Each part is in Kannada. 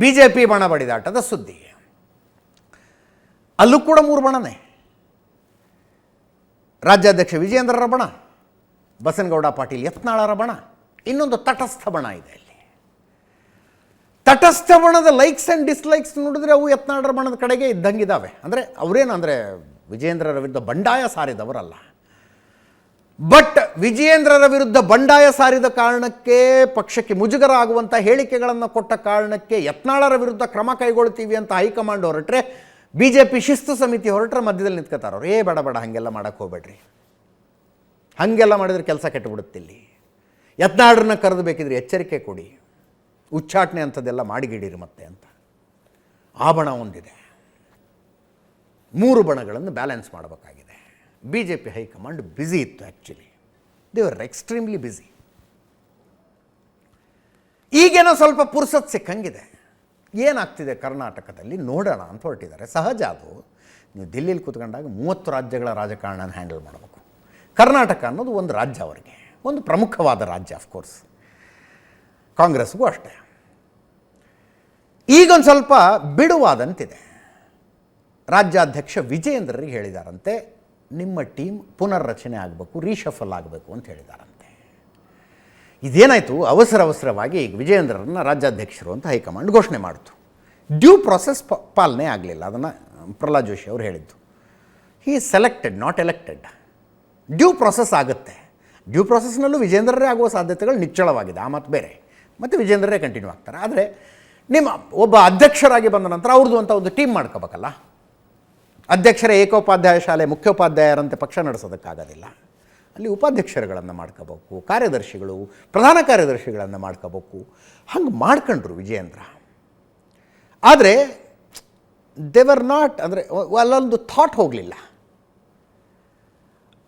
ಬಿ ಜೆ ಪಿ ಬಣ ಬಡಿದಾಟದ ಸುದ್ದಿ. ಅಲ್ಲೂ ಕೂಡ ಮೂರು ಬಣನೇ. ರಾಜ್ಯಾಧ್ಯಕ್ಷ ವಿಜಯೇಂದ್ರರ ಬಣ, ಬಸನಗೌಡ ಪಾಟೀಲ್ ಯತ್ನಾಳರ ಬಣ, ಇನ್ನೊಂದು ತಟಸ್ಥ ಬಣ ಇದೆ ಇಲ್ಲಿ ತಟಸ್ಥ ಬಣದ ಲೈಕ್ಸ್ ಆ್ಯಂಡ್ ಡಿಸ್ಲೈಕ್ಸ್ ನೋಡಿದ್ರೆ ಅವು ಯತ್ನಾಳರ ಬಣದ ಕಡೆಗೆ ಇದ್ದಂಗಿದ್ದಾವೆ ಅಂದರೆ ಅವರೇನು ಅಂದರೆ ವಿಜೇಂದ್ರರ ವಿರುದ್ಧ ಬಂಡಾಯ ಸಾರಿದವರಲ್ಲ. ಬಟ್ ವಿಜಯೇಂದ್ರರ ವಿರುದ್ಧ ಬಂಡಾಯ ಸಾರಿದ ಕಾರಣಕ್ಕೆ ಪಕ್ಷಕ್ಕೆ ಮುಜುಗರ ಆಗುವಂಥ ಹೇಳಿಕೆಗಳನ್ನು ಕೊಟ್ಟ ಕಾರಣಕ್ಕೆ ಯತ್ನಾಳರ ವಿರುದ್ಧ ಕ್ರಮ ಕೈಗೊಳ್ತೀವಿ ಅಂತ ಹೈಕಮಾಂಡ್ ಹೊರಟ್ರೆ ಬಿ ಜೆ ಪಿ ಶಿಸ್ತು ಸಮಿತಿ ಹೊರಟ್ರೆ ಮಧ್ಯದಲ್ಲಿ ನಿಂತ್ಕೋತಾರೆ ಏ, ಬೇಡ ಬೇಡ, ಹಾಗೆಲ್ಲ ಮಾಡೋಕ್ಕೆ ಹೋಗ್ಬೇಡ್ರಿ. ಹಾಗೆಲ್ಲ ಮಾಡಿದ್ರೆ ಕೆಲಸ ಕೆಟ್ಟುಬಿಡುತ್ತಿಲ್ಲಿ. ಯತ್ನಾಳರನ್ನ ಕರೆದು ಬೇಕಿದ್ರೆ ಎಚ್ಚರಿಕೆ ಕೊಡಿ. ಉಚ್ಚಾಟನೆ ಅಂಥದ್ದೆಲ್ಲ ಮಾಡಿಗಿಡಿರಿ ಮತ್ತೆ ಅಂತ. ಆ ಬಣ ಒಂದಿದೆ. ಮೂರು ಬಣಗಳನ್ನು ಬ್ಯಾಲೆನ್ಸ್ ಮಾಡಬೇಕಾಗಿದೆ. B J P high command busy ಇತ್ತು actually they were extremely busy ಈಗೇನೋ ಸ್ವಲ್ಪ ಪುರ್ಸತ್ ಸಿಕ್ಕಂಗಿದೆ. ಏನಾಗ್ತಿದೆ ಕರ್ನಾಟಕದಲ್ಲಿ? ನೋಡೋಣ ಅಂತ ಹೊರಟಿದ್ದಾರೆ. ಸಹಜ ಅದು. ನೀವು ದಿಲ್ಲಿಲಿ ಕೂತ್ಕೊಂಡಾಗ ಮೂವತ್ತು ರಾಜ್ಯಗಳ ರಾಜಕಾರಣನ ಹ್ಯಾಂಡಲ್ ಮಾಡಬೇಕು. ಕರ್ನಾಟಕ ಅನ್ನೋದು ಒಂದು ರಾಜ್ಯ ಅವರಿಗೆ. ಒಂದು ಪ್ರಮುಖವಾದ ರಾಜ್ಯ ಅಫ್ಕೋರ್ಸ್ ಕಾಂಗ್ರೆಸ್ಗೂ ಅಷ್ಟೇ. ಈಗೊಂದು ಸ್ವಲ್ಪ ಬಿಡುವಾದಂತಿದೆ. ರಾಜ್ಯಾಧ್ಯಕ್ಷ ವಿಜೇಂದ್ರರಿಗೆ ಹೇಳಿದಾರಂತೆ ನಿಮ್ಮ ಟೀಮ್ ಪುನರ್ರಚನೆ ಆಗಬೇಕು ರೀಶಫಲ್ ಆಗಬೇಕು ಅಂತ ಹೇಳಿದಾರಂತೆ. ಇದೇನಾಯಿತು? ಅವಸರ ಅವಸರವಾಗಿ ಈಗ ವಿಜಯೇಂದ್ರರನ್ನು ರಾಜ್ಯಾಧ್ಯಕ್ಷರು ಅಂತ ಹೈಕಮಾಂಡ್ ಘೋಷಣೆ ಮಾಡಿತು. ಡ್ಯೂ ಪ್ರಾಸೆಸ್ ಪಾಲನೆ ಆಗಲಿಲ್ಲ, ಅದನ್ನು ಪ್ರಹ್ಲಾದ್ ಜೋಶಿ ಅವರು ಹೇಳಿದ್ದು. He selected not elected due process ಆಗುತ್ತೆ. ಡ್ಯೂ ಪ್ರೊಸೆಸ್ನಲ್ಲೂ ವಿಜೇಂದ್ರರೇ ಆಗುವ ಸಾಧ್ಯತೆಗಳು ನಿಚ್ಚಳವಾಗಿದೆ, ಆ ಮಾತು ಬೇರೆ. ಮತ್ತು ವಿಜೇಂದ್ರರೇ ಕಂಟಿನ್ಯೂ ಆಗ್ತಾರೆ. ಆದರೆ ನಿಮ್ಮ ಒಬ್ಬ ಅಧ್ಯಕ್ಷರಾಗಿ ಬಂದ ನಂತರ ಅವ್ರದ್ದು ಅಂತ ಒಂದು ಟೀಮ್ ಮಾಡ್ಕೋಬೇಕಲ್ಲ? ಅಧ್ಯಕ್ಷರ ಏಕೋಪಾಧ್ಯಾಯ ಶಾಲೆ ಮುಖ್ಯೋಪಾಧ್ಯಾಯರಂತೆ ಪಕ್ಷ ನಡೆಸೋದಕ್ಕಾಗೋದಿಲ್ಲ. ಅಲ್ಲಿ ಉಪಾಧ್ಯಕ್ಷರುಗಳನ್ನು ಮಾಡ್ಕೋಬೇಕು, ಕಾರ್ಯದರ್ಶಿಗಳು, ಪ್ರಧಾನ ಕಾರ್ಯದರ್ಶಿಗಳನ್ನು ಮಾಡ್ಕೋಬೇಕು. ಹಂಗೆ ಮಾಡ್ಕೊಂಡ್ರು ವಿಜಯೇಂದ್ರ. ಆದರೆ ದೇವರ್ ನಾಟ್ ಅಂದರೆ, ಅಲ್ಲೊಂದು ಥಾಟ್ ಹೋಗಲಿಲ್ಲ.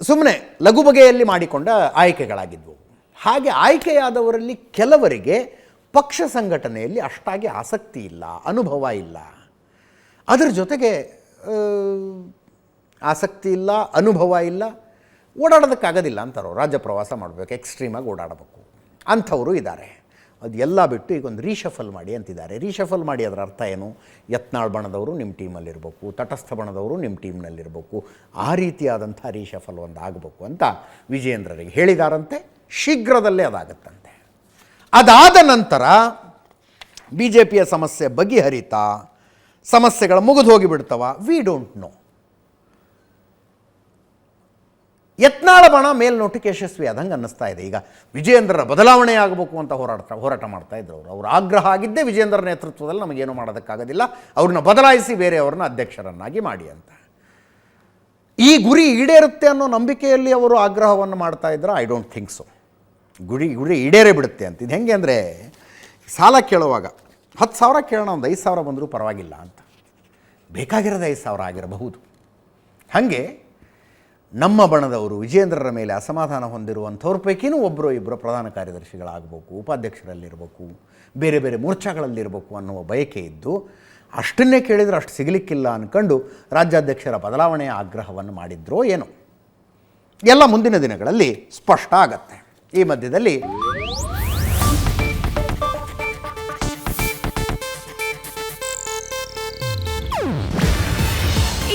ಸುಮ್ಮನೆ ಲಘು ಬಗೆಯಲ್ಲಿ ಮಾಡಿಕೊಂಡ ಆಯ್ಕೆಗಳಾಗಿದ್ವು. ಹಾಗೆ ಆಯ್ಕೆಯಾದವರಲ್ಲಿ ಕೆಲವರಿಗೆ ಪಕ್ಷ ಸಂಘಟನೆಯಲ್ಲಿ ಅಷ್ಟಾಗಿ ಆಸಕ್ತಿ ಇಲ್ಲ, ಅನುಭವ ಇಲ್ಲ. ಅದರ ಜೊತೆಗೆ ಆಸಕ್ತಿ ಇಲ್ಲ, ಅನುಭವ ಇಲ್ಲ, ಓಡಾಡೋದಕ್ಕಾಗೋದಿಲ್ಲ ಅಂತಾರೋ, ರಾಜ್ಯ ಪ್ರವಾಸ ಮಾಡಬೇಕು ಎಕ್ಸ್ಟ್ರೀಮಾಗಿ ಓಡಾಡಬೇಕು, ಅಂಥವರು ಇದ್ದಾರೆ. ಅದು ಎಲ್ಲ ಬಿಟ್ಟು ಈಗ ಒಂದು ರೀಶಫಲ್ ಮಾಡಿ ಅಂತಿದ್ದಾರೆ. ರೀಶಫಲ್ ಮಾಡಿ ಅದರ ಅರ್ಥ ಏನು? ಯತ್ನಾಳ್ ಬಣದವರು ನಿಮ್ಮ ಟೀಮಲ್ಲಿರಬೇಕು, ತಟಸ್ಥ ಬಣದವರು ನಿಮ್ಮ ಟೀಮ್ನಲ್ಲಿರಬೇಕು, ಆ ರೀತಿಯಾದಂಥ ರೀಶಫಲ್ ಒಂದು ಆಗಬೇಕು ಅಂತ ವಿಜಯೇಂದ್ರರಿಗೆ ಹೇಳಿದಾರಂತೆ, ಶೀಘ್ರದಲ್ಲೇ ಅದಾಗತ್ತಂತೆ. ಅದಾದ ನಂತರ ಬಿ ಜೆ ಪಿಯ ಸಮಸ್ಯೆ ಬಗೆಹರಿತಾ ಸಮಸ್ಯೆಗಳು ಮುಗಿದು ಹೋಗಿಬಿಡ್ತವ ವಿ ಡೋಂಟ್ ನೋ ಯತ್ನಾಳ ಬಣ ಮೇಲ್ನೋಟಕ್ಕೆ ಯಶಸ್ವಿ ಆದಂಗೆ ಅನ್ನಿಸ್ತಾ ಇದೆ. ಈಗ ವಿಜಯೇಂದ್ರರ ಬದಲಾವಣೆ ಆಗಬೇಕು ಅಂತ ಹೋರಾಟ ಹೋರಾಟ ಮಾಡ್ತಾ ಇದ್ರು ಅವರು. ಅವರು ಆಗ್ರಹ ಆಗಿದ್ದೇ ವಿಜಯೇಂದ್ರ ನೇತೃತ್ವದಲ್ಲಿ ನಮಗೇನು ಮಾಡೋದಕ್ಕಾಗೋದಿಲ್ಲ. ಅವ್ರನ್ನ ಬದಲಾಯಿಸಿ ಬೇರೆಯವ್ರನ್ನ ಅಧ್ಯಕ್ಷರನ್ನಾಗಿ ಮಾಡಿ ಅಂತ. ಈ ಗುರಿ ಈಡೇರುತ್ತೆ ಅನ್ನೋ ನಂಬಿಕೆಯಲ್ಲಿ ಅವರು ಆಗ್ರಹವನ್ನು ಮಾಡ್ತಾ ಇದ್ರೆ? ಐ ಡೋಂಟ್ ಥಿಂಕ್ ಸೊ ಗುರಿ ಗುರಿ ಈಡೇರೇ ಬಿಡುತ್ತೆ ಅಂತ. ಇದು ಹೆಂಗೆ ಅಂದರೆ, ಸಾಲ ಕೇಳುವಾಗ ಹತ್ತು ಸಾವಿರ ಕೇಳೋಣ, ಒಂದು ಐದು ಸಾವಿರ ಬಂದರೂ ಪರವಾಗಿಲ್ಲ ಅಂತ. ಬೇಕಾಗಿರೋದು ಐದು ಸಾವಿರ ಆಗಿರಬಹುದು. ಹಾಗೆ ನಮ್ಮ ಬಣದವರು ವಿಜೇಂದ್ರರ ಮೇಲೆ ಅಸಮಾಧಾನ ಹೊಂದಿರುವಂಥವ್ರ ಪೈಕಿನೂ ಒಬ್ಬರು ಇಬ್ಬರು ಪ್ರಧಾನ ಕಾರ್ಯದರ್ಶಿಗಳಾಗಬೇಕು, ಉಪಾಧ್ಯಕ್ಷರಲ್ಲಿರಬೇಕು, ಬೇರೆ ಬೇರೆ ಮೋರ್ಚಾಗಳಲ್ಲಿರಬೇಕು ಅನ್ನುವ ಬಯಕೆ ಇದ್ದು, ಅಷ್ಟನ್ನೇ ಕೇಳಿದರೆ ಅಷ್ಟು ಸಿಗಲಿಕ್ಕಿಲ್ಲ ಅಂದ್ಕೊಂಡು ರಾಜ್ಯಾಧ್ಯಕ್ಷರ ಬದಲಾವಣೆಯ ಆಗ್ರಹವನ್ನು ಮಾಡಿದ್ರೋ ಏನೋ. ಎಲ್ಲ ಮುಂದಿನ ದಿನಗಳಲ್ಲಿ ಸ್ಪಷ್ಟ ಆಗತ್ತೆ. ಈ ಮಧ್ಯದಲ್ಲಿ